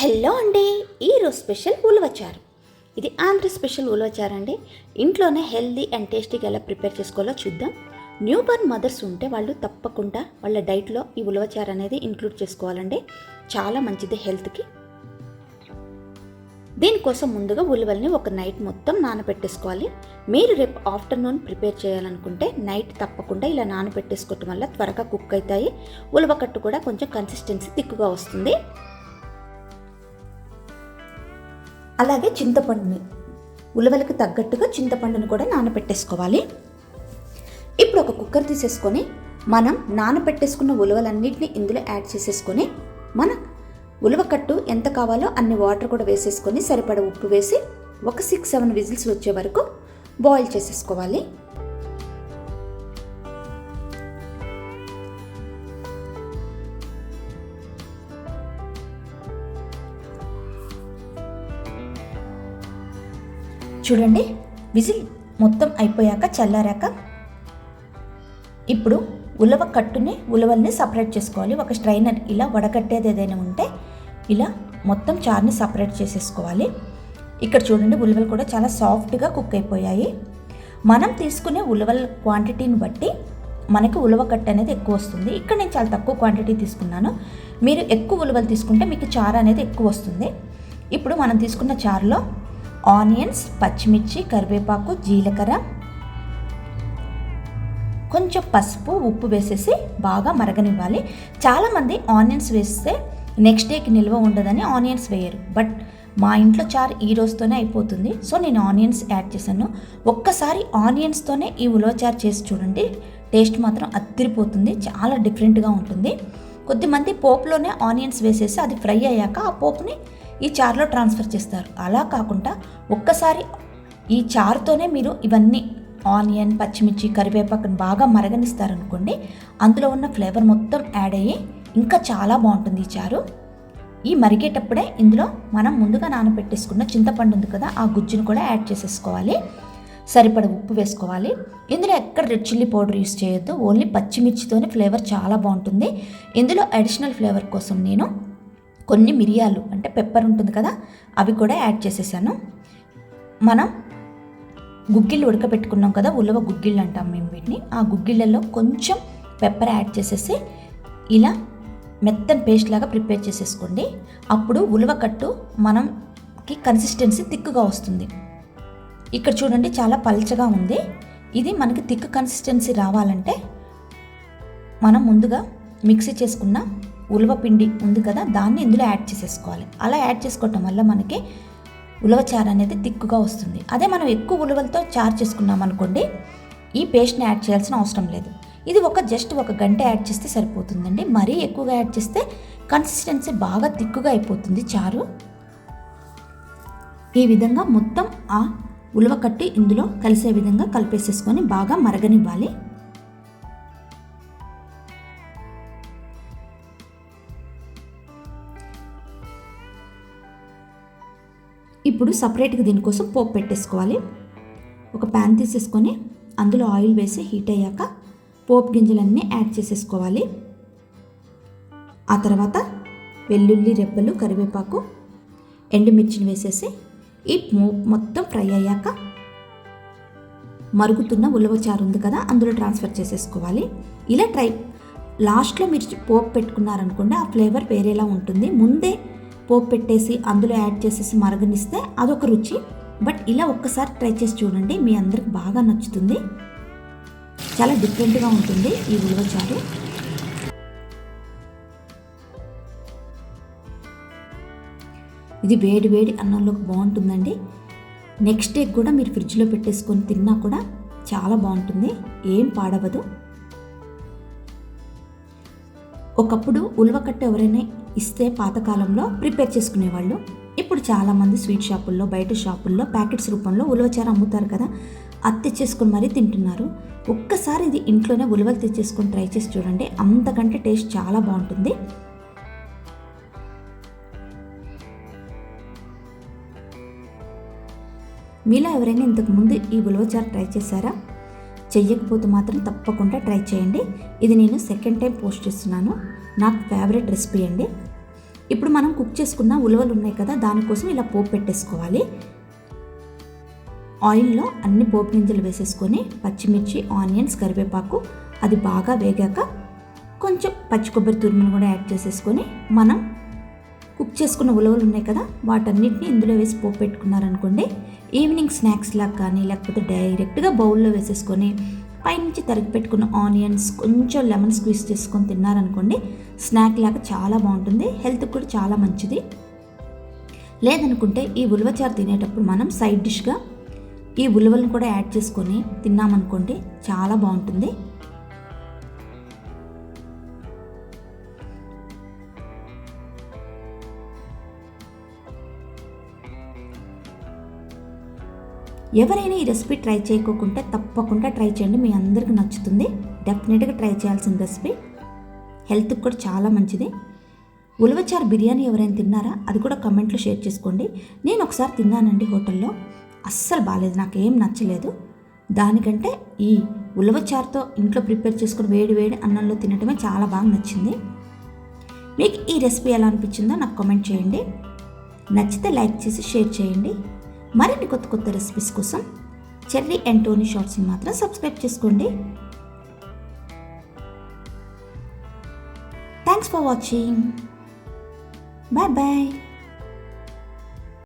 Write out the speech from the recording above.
Hello అండి ఈరోజు special ఉలవచారు. ఇది ఆంధ్ర స్పెషల్ ఉలవచారు అండి. ఇంట్లోనే హెల్దీ అండ్ టేస్టీగా ఎలా ప్రిపేర్ చేసుకోవాలో చూద్దాం. న్యూ బర్న్ మదర్స్ ఉంటే వాళ్ళు తప్పకుండా వాళ్ళ డైట్లో ఈ ఉలవచారు అనేది ఇంక్లూడ్ చేసుకోవాలండి. చాలా మంచిది హెల్త్కి. దీనికోసం ముందుగా ఉలవల్ని ఒక నైట్ మొత్తం నానబెట్టేసుకోవాలి. మీరు రేపు ఆఫ్టర్నూన్ ప్రిపేర్ చేయాలనుకుంటే నైట్ తప్పకుండా ఇలా నానబెట్టేసుకోవటం వల్ల త్వరగా కుక్ అవుతాయి. ఉలవకట్టు కూడా కొంచెం కన్సిస్టెన్సీ తిక్కుగా వస్తుంది. అలాగే చింతపండుని ఉలవలకు తగ్గట్టుగా చింతపండును కూడా నానబెట్టేసుకోవాలి ఇప్పుడు ఒక కుక్కర్ తీసేసుకొని మనం నానబెట్టేసుకున్న ఉలవలన్నింటినీ ఇందులో యాడ్ చేసేసుకొని మన ఉలవకట్టు ఎంత కావాలో అన్ని వాటర్ కూడా వేసేసుకొని సరిపడ ఉప్పు వేసి ఒక సిక్స్ సెవెన్ విజిల్స్ వచ్చే వరకు బాయిల్ చేసేసుకోవాలి. చూడండి. విజిల్ మొత్తం అయిపోయాక చల్లారాక ఇప్పుడు ఉలవ కట్టుని ఉలవల్ని సపరేట్ చేసుకోవాలి. ఒక స్ట్రైనర్ ఇలా వడకట్టేది ఏదైనా ఉంటే ఇలా మొత్తం చార్ని సపరేట్ చేసేసుకోవాలి. ఇక్కడ చూడండి ఉలవలు కూడా చాలా సాఫ్ట్గా కుక్ అయిపోయాయి. మనం తీసుకునే ఉలవల క్వాంటిటీని బట్టి మనకి ఉలవ కట్ట అనేది ఎక్కువ వస్తుంది. ఇక్కడ నేను చాలా తక్కువ క్వాంటిటీ తీసుకున్నాను. మీరు ఎక్కువ ఉలవలు తీసుకుంటే మీకు చారు అనేది ఎక్కువ వస్తుంది. ఇప్పుడు మనం తీసుకున్న చారులో ఆనియన్స్ పచ్చిమిర్చి కరివేపాకు జీలకర్ర కొంచెం పసుపు ఉప్పు వేసేసి బాగా మరగనివ్వాలి. చాలామంది ఆనియన్స్ వేస్తే నెక్స్ట్ డేకి నిల్వ ఉండదని ఆనియన్స్ వేయరు. బట్ మా ఇంట్లో చారు ఈ రోజుతోనే అయిపోతుంది. సో నేను ఆనియన్స్ యాడ్ చేశాను. ఒక్కసారి ఆనియన్స్తోనే ఈ ఉలవచారు చేసి చూడండి. టేస్ట్ మాత్రం అద్దరిపోతుంది. చాలా డిఫరెంట్గా ఉంటుంది. కొద్దిమంది పోపులోనే ఆనియన్స్ వేసేసి అది ఫ్రై అయ్యాక ఆ పోపుని ఈ చార్లో ట్రాన్స్ఫర్ చేస్తారు. అలా కాకుండా ఒక్కసారి ఈ చారుతోనే మీరు ఇవన్నీ ఆనియన్ పచ్చిమిర్చి కరివేపాకుని బాగా మరగనిస్తారనుకోండి అందులో ఉన్న ఫ్లేవర్ మొత్తం యాడ్ అయ్యి ఇంకా చాలా బాగుంటుంది ఈ చారు. ఈ మరిగేటప్పుడే ఇందులో మనం ముందుగా నానబెట్టేసుకున్న చింతపండు ఉంది కదా ఆ గుజ్జును కూడా యాడ్ చేసేసుకోవాలి. సరిపడ ఉప్పు వేసుకోవాలి. ఇందులో ఎక్కడ రెడ్ చిల్లీ పౌడర్ యూస్ చేయొద్దు ఓన్లీ పచ్చిమిర్చితోనే ఫ్లేవర్ చాలా బాగుంటుంది. ఇందులో అడిషనల్ ఫ్లేవర్ కోసం నేను కొన్ని మిరియాలు అంటే పెప్పర్ ఉంటుంది కదా అవి కూడా యాడ్ చేసేసాను. మనం గుగ్గిళ్ళు ఉడకబెట్టుకున్నాం కదా ఉలవ గుగ్గిళ్ళు అంటాం మేము వీటిని. ఆ గుగ్గిళ్ళలో కొంచెం పెప్పర్ యాడ్ చేసేసి ఇలా మెత్తని పేస్ట్ లాగా ప్రిపేర్ చేసేసుకోండి. అప్పుడు ఉలవ కట్టు మనంకి కన్సిస్టెన్సీ తిక్కుగా వస్తుంది. ఇక్కడ చూడండి చాలా పల్చగా ఉంది. ఇది మనకి తిక్కు కన్సిస్టెన్సీ రావాలంటే మనం ముందుగా మిక్సీ చేసుకున్న ఉలవ పిండి ఉంది కదా దాన్ని ఇందులో యాడ్ చేసేసుకోవాలి. అలా యాడ్ చేసుకోవటం వల్ల మనకి ఉలవచారు అనేది తిక్కుగా వస్తుంది. అదే మనం ఎక్కువ ఉలవలతో చారు చేసుకున్నాం అనుకోండి ఈ పేస్ట్ని యాడ్ చేయాల్సిన అవసరం లేదు. ఇది ఒక జస్ట్ ఒక గంట యాడ్ చేస్తే సరిపోతుందండి. మరీ ఎక్కువగా యాడ్ చేస్తే కన్సిస్టెన్సీ బాగా తిక్కుగా అయిపోతుంది చారు. ఈ విధంగా మొత్తం ఆ ఉలవ కట్టి ఇందులో కలిసే విధంగా కలిపేసేసుకొని బాగా మరగనివ్వాలి. ఇప్పుడు సపరేట్గా దీనికోసం పోపు పెట్టేసుకోవాలి. ఒక ప్యాన్ తీసేసుకొని అందులో ఆయిల్ వేసి హీట్ అయ్యాక పోపు గింజలన్నీ యాడ్ చేసేసుకోవాలి. ఆ తర్వాత వెల్లుల్లి రెబ్బలు కరివేపాకు ఎండుమిర్చిని వేసేసి ఈ మొత్తం ఫ్రై అయ్యాక మరుగుతున్న ఉలవచారు ఉంది కదా అందులో ట్రాన్స్ఫర్ చేసేసుకోవాలి. ఇలా ట్రై లాస్ట్లో మీరు పోపు పెట్టుకున్నారనుకోండి ఆ ఫ్లేవర్ వేరేలా ఉంటుంది. ముందే పోపు పెట్టేసి అందులో యాడ్ చేసేసి మరగనిస్తే అదొక రుచి. బట్ ఇలా ఒక్కసారి ట్రై చేసి చూడండి మీ అందరికి బాగా నచ్చుతుంది. చాలా డిఫరెంట్గా ఉంటుంది ఈ ఉలవచారు ఇది వేడి వేడి అన్నంలోకి బాగుంటుందండి. నెక్స్ట్ డే కూడా మీరు ఫ్రిడ్జ్లో పెట్టేసుకొని తిన్నా కూడా చాలా బాగుంటుంది. ఏం పాడవదు. ఒకప్పుడు ఉలవకట్ట ఎవరైనా ఇస్తే పాతకాలంలో ప్రిపేర్ చేసుకునేవాళ్ళు. ఇప్పుడు చాలామంది స్వీట్ షాపుల్లో బయట షాపుల్లో ప్యాకెట్స్ రూపంలో ఉలవచార అమ్ముతారు కదా అది తెచ్చేసుకొని మరీ తింటున్నారు. ఒక్కసారి ఇది ఇంట్లోనే ఉలవలు తెచ్చేసుకొని ట్రై చేసి చూడండి అంతకంటే టేస్ట్ చాలా బాగుంటుంది. మీలో ఎవరైనా ఇంతకుముందు ఈ ఉలవచారు ట్రై చేశారా? చెయ్యకపోతే మాత్రం తప్పకుండా ట్రై చేయండి. ఇది నేను సెకండ్ టైం పోస్ట్ చేస్తున్నాను. నాకు ఫేవరెట్ రెసిపీ అండి. ఇప్పుడు మనం కుక్ చేసుకున్న ఉలవలు ఉన్నాయి కదా దానికోసం ఇలా పోపు పెట్టేసుకోవాలి. ఆయిల్లో అన్ని పోపు గింజలు వేసేసుకొని పచ్చిమిర్చి ఆనియన్స్ కరివేపాకు అది బాగా వేగాక కొంచెం పచ్చి కొబ్బరి తురుమును కూడా యాడ్ చేసేసుకొని మనం కుక్ చేసుకున్న ఉలవలు ఉన్నాయి కదా వాటన్నిటిని ఇందులో వేసి పోపు పెట్టుకున్నారనుకోండి ఈవినింగ్ స్నాక్స్ లాగా కానీ లేకపోతే డైరెక్ట్గా బౌల్లో వేసేసుకొని పైనుంచి తరిగి పెట్టుకున్న ఆనియన్స్ కొంచెం లెమన్ స్క్వీజ్ చేసుకొని తిన్నారనుకోండి స్నాక్ లాగా చాలా బాగుంటుంది హెల్త్కి కూడా చాలా మంచిది. లేదనుకుంటే ఈ ఉలవచారు తినేటప్పుడు మనం సైడ్ డిష్గా ఈ ఉలవలను కూడా యాడ్ చేసుకొని తిన్నామనుకోండి చాలా బాగుంటుంది. ఎవరైనా ఈ రెసిపీ ట్రై చేయకోకుంటే తప్పకుండా ట్రై చేయండి. మీ అందరికీ నచ్చుతుంది. డెఫినెట్గా ట్రై చేయాల్సిన రెసిపీ. హెల్త్కి కూడా చాలా మంచిది. ఉలవచారు బిర్యానీ ఎవరైనా తిన్నారా? అది కూడా కమెంట్లో షేర్ చేసుకోండి. నేను ఒకసారి తిన్నానండి హోటల్లో. అస్సలు బాగాలేదు నాకు ఏం నచ్చలేదు. దానికంటే ఈ ఉలవచారుతో ఇంట్లో ప్రిపేర్ చేసుకుని వేడి వేడి అన్నంలో తినటమే చాలా బాగా నచ్చింది. మీకు ఈ రెసిపీ ఎలా అనిపించిందో నాకు కామెంట్ చేయండి. నచ్చితే లైక్ చేసి షేర్ చేయండి. మరిన్ని కొత్త కొత్త రెసిపీస్ కోసం చెర్రీ అండ్ టోనీ షార్ట్స్ని మాత్రం సబ్స్క్రైబ్ చేసుకోండి. Thanks for watching bye bye